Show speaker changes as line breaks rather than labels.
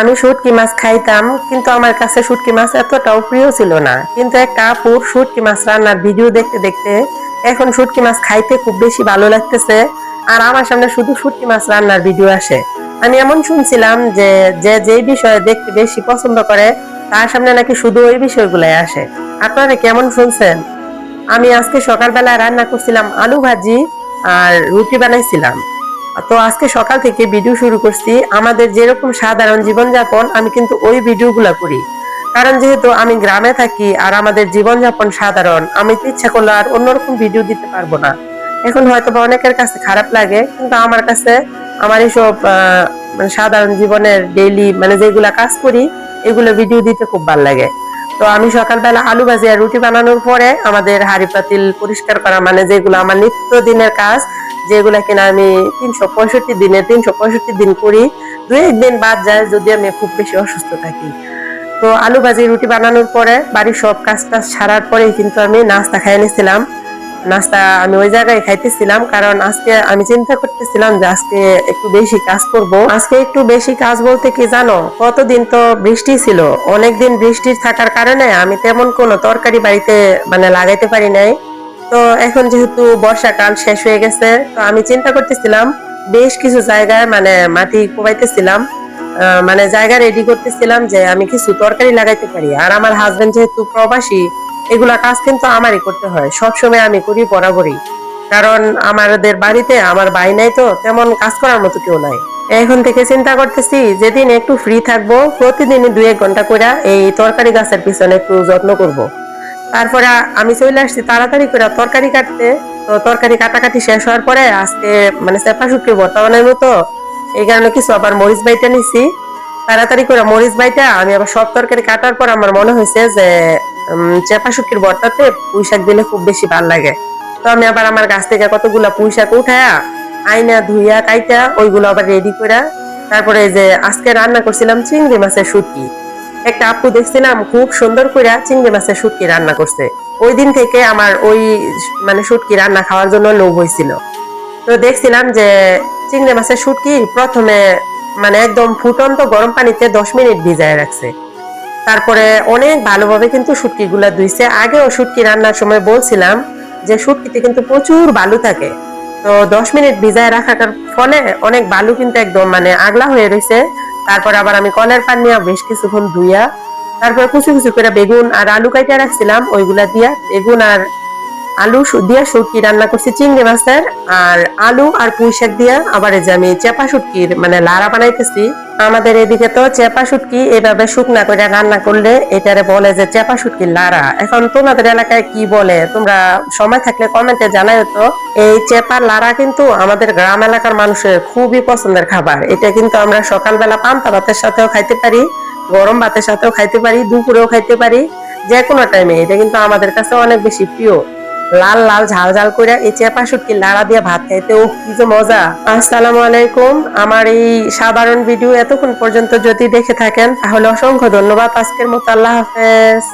আমি শুটকি মাছ খাইতাম, কিন্তু আমার কাছে শুটকি মাছ এতটাও প্রিয় ছিল না। কিন্তু একটা আপুর শুটকি মাছ রান্নার ভিডিও দেখতে দেখতে এখন শুটকি মাছ খাইতে খুব বেশি ভালো লাগতেছে, আর আমার সামনে শুধু শুটকি মাছ রান্নার ভিডিও আসে। আমি এমন শুনছিলাম যে যে যেই বিষয়ে দেখতে বেশি পছন্দ করে, তার সামনে নাকি শুধু ওই বিষয়গুলাই আসে। আপনারা কেমন শুনছেন? আমি আজকে সকালবেলা রান্না করছিলাম আলু ভাজি আর রুটি বানাইছিলাম। তো আজকে সকাল থেকে ভিডিও শুরু করছি। আমাদের যেরকম সাধারণ জীবনযাপন, আমি কিন্তু ওই ভিডিওগুলো করি। কারণ যেহেতু আমি গ্রামে থাকি আর আমাদের জীবনযাপন সাধারণ, আমি তো ইচ্ছা করলে আর অন্যরকম ভিডিও দিতে পারব না। এখন হয়তো বা অনেকের কাছে খারাপ লাগে, কিন্তু আমার কাছে আমার এইসব মানে সাধারণ জীবনের ডেইলি মানে যেগুলা কাজ করি, এগুলো ভিডিও দিতে খুব ভালো লাগে। তো আমি সকালবেলা আলু ভাজি আর রুটি বানানোর পরে আমাদের হাড়ি পাতিল পরিষ্কার করা মানে যেগুলো আমার নিত্য দিনের কাজ, যেগুলো কিনা আমি তিনশো পঁয়ষট্টি দিনে তিনশো পঁয়ষট্টি দিন করি। দু একদিন বাদ যায় যদি আমি খুব বেশি অসুস্থ থাকি। তো আলু ভাজি, রুটি বানানোর পরে বাড়ির সব কাজ টাজ সারার পরেই কিন্তু আমি নাস্তা খাইয়ে নিয়েছিলাম নাস্তা আমি ওই জায়গায় খাইতেছিলাম, কারণ আজকে আমি চিন্তা করতেছিলাম যে আজকে একটু বেশি কাজ করব। আজকে একটু বেশি কাজ বলতে কি জানো? কতদিন তো বৃষ্টি ছিল। অনেকদিন বৃষ্টি থাকার কারণে আমি তেমন কোনো তরকারি বাড়িতে মানে লাগাইতে পারি নাই। তো এখন যেহেতু বর্ষাকাল শেষ হয়ে গেছে, তো আমি চিন্তা করতেছিলাম বেশ কিছু জায়গায় মানে মাটি কোবাইতেছিলাম। মানে জায়গা রেডি করতেছিলাম যে আমি কিছু তরকারি লাগাইতে পারি। আর আমার হাজবেন্ড যেহেতু প্রবাসী এগুলা কাজ কিন্তু আমারই করতে হয়। সবসময় আমি করি, বরাবরই। কারণ আমাদের বাড়িতে আমার ভাই নাই তো, তেমন কাজ করার মতো কেউ নাই। এখন থেকে চিন্তা করতেছি, যেদিন একটু ফ্রি থাকব, প্রতিদিনই দুই এক ঘণ্টা করে এই তরকারি গাছের পিছনে একটু যত্ন করব। তারপরে আমি চলে আসছি, তাড়াতাড়ি করে তরকারি কাটতে। তো তরকারি কাটাকাটি শেষ হওয়ার পরে আজকে মানে চেপা শুটকি ভর্তা বানাইবো তো, এই কারণে কিছু আবার মরিচ বাইটা নিছি। তাড়াতাড়ি করে মরিচ বাইটা আমি আবার সব তরকারি কাটার পর আমার মনে হয়েছে যে চেপা শুটকির ভর্তাতে পুঁই শাক দিলে খুব বেশি ভালো লাগে। তো আমি আবার আমার গাছ থেকে কতগুলা পুঁই শাক উঠায়া আইনা ধুইয়া, কাইটা, ওইগুলো আবার রেডি করে তারপরে যে আজকে রান্না করছিলাম চিংড়ি মাছের শুটকি। একটা আপু দেখছিলাম খুব সুন্দর করে চিংড়ি মাছের শুটকি রান্না করছে। ওই দিন থেকে আমার ওই মানে শুটকি রান্না খাওয়ার জন্য লোভ হয়েছিল তো দেখছিলাম যে চিংড়ি মাছের শুটকি প্রথমে মানে একদম ফুটন্ত গরম পানিতে দশ মিনিট ভিজায় রাখছে। তারপরে অনেক ভালোভাবে কিন্তু শুটকি গুলা ধুইছে। আগেও শুটকি রান্নার সময় বলছিলাম যে শুটকিতে কিন্তু প্রচুর বালু থাকে। তো দশ মিনিট ভিজায় রাখার ফলে অনেক বালু কিন্তু একদম মানে আগলা হয়ে রয়েছে তারপর আবার আমি কলের পান নিয়ে বেশ কিছুক্ষণ ধুইয়া তারপরে কুচি কুচি করে বেগুন আর আলু কাইটা রাখছিলাম, ওইগুলা দিয়া বেগুন আর আলু দিয়া শুটকি রান্না করছি চিংড়ি মাছের। আর আলু আর পুঁই শাক দিয়া আবার এই যে আমি চেপা শুটকির মানে লাড়া বানাইতেছি আমাদের এদিকে তো চেপা শুটকি এভাবে শুকনা করে রান্না করলে এটারে বলে যে চেপা শুটকির লাড়া এখন তোমাদের এলাকায় কি বলে? তোমরা সময় থাকলে কমেন্টে জানাই তো। এই চেপার লাড়া কিন্তু আমাদের গ্রাম এলাকার মানুষের খুবই পছন্দের খাবার। এটা কিন্তু আমরা সকালবেলা পান্তা ভাতের সাথেও খাইতে পারি, গরম ভাতের সাথেও খাইতে পারি, দুপুরেও খাইতে পারি যে কোনো টাইমে এটা কিন্তু আমাদের কাছে অনেক বেশি প্রিয়। লাল লাল, ঝাল ঝাল করে এই চেপা শুটকি লাড়া দিয়ে ভাত খাইতে ও কি যে মজা। আসসালামু আলাইকুম। আমার এই সাধারণ ভিডিও এতক্ষণ পর্যন্ত যদি দেখে থাকেন, তাহলে অসংখ্য ধন্যবাদ। আজকের মতো আল্লাহ হাফেজ।